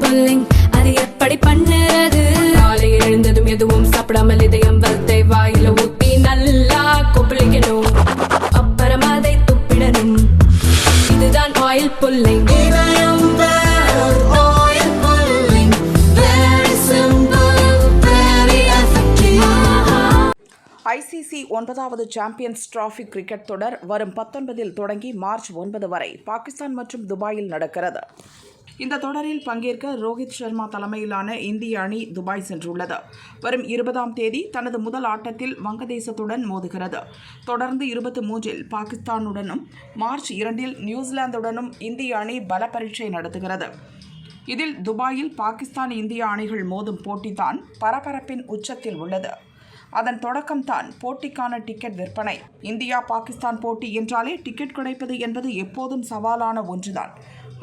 Pulling. அது எப்படி பண்ணுறது? காலை எழுந்ததும் எதுவும் சாப்பிடாமல் இதயம் வளர்த்தை வாயில ஊத்தி நல்லா கொப்பளிக்கணும். அப்புறம் அதை துப்பிடணும். இதுதான் ஆயில் புல்லிங் ஐசிசி ஒன்பதாவது சாம்பியன்ஸ் டிராஃபி கிரிக்கெட் தொடர் வரும் பத்தொன்பதில் தொடங்கி மார்ச் ஒன்பது வரை பாகிஸ்தான் மற்றும் துபாயில் நடக்கிறது. இந்த தொடரில் பங்கேற்க ரோஹித் சர்மா தலைமையிலான இந்திய அணி துபாய் சென்றுள்ளது. வரும் இருபதாம் தேதி தனது முதல் ஆட்டத்தில் வங்கதேசத்துடன் மோதுகிறது. தொடர்ந்து இருபத்தி மூன்றில் பாகிஸ்தானுடனும் மார்ச் இரண்டில் நியூசிலாந்துடனும் இந்திய அணி பல பரீட்சை நடத்துகிறது. இதில் துபாயில் பாகிஸ்தான் இந்திய அணிகள் மோதும் போட்டிதான் பரபரப்பின் உச்சத்தில் உள்ளது. அதன் தொடக்கம்தான் போட்டிக்கான டிக்கெட் விற்பனை. இந்தியா பாகிஸ்தான் போட்டி என்றாலே டிக்கெட் கிடைப்பது என்பது எப்போதும் சவாலான ஒன்றுதான்.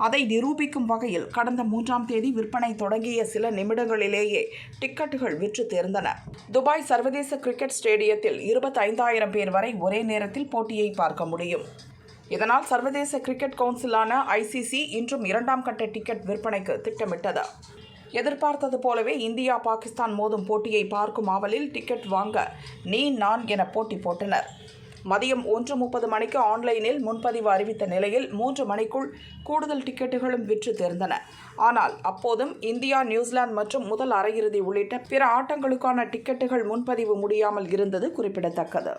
அதை நிரூபிக்கும் வகையில் கடந்த மூன்றாம் தேதி விற்பனை தொடங்கிய சில நிமிடங்களிலேயே டிக்கெட்டுகள் விற்று தேர்ந்தன. துபாய் சர்வதேச கிரிக்கெட் ஸ்டேடியத்தில் இருபத்தைந்தாயிரம் பேர் வரை ஒரே நேரத்தில் போட்டியை பார்க்க முடியும். இதனால் சர்வதேச கிரிக்கெட் கவுன்சிலான ஐசிசி இன்றும் இரண்டாம் கட்ட டிக்கெட் விற்பனைக்கு திட்டமிட்டது. எதிர்பார்த்தது போலவே இந்தியா பாகிஸ்தான் மோதும் போட்டியை பார்க்கும் ஆவலில் டிக்கெட் வாங்க நீ நான் என போட்டி போட்டனர். மதியம் ஒன்று முப்பது மணிக்கு ஆன்லைனில் முன்பதிவு அறிவித்த நிலையில் மூன்று மணிக்குள் கூடுதல் டிக்கெட்டுகளும் விற்று தேர்ந்தன. ஆனால் அப்போதும் இந்தியா நியூசிலாந்து மற்றும் முதல் அரையிறுதி உள்ளிட்ட பிற ஆட்டங்களுக்கான டிக்கெட்டுகள் முன்பதிவு முடியாமல் இருந்தது குறிப்பிடத்தக்கது.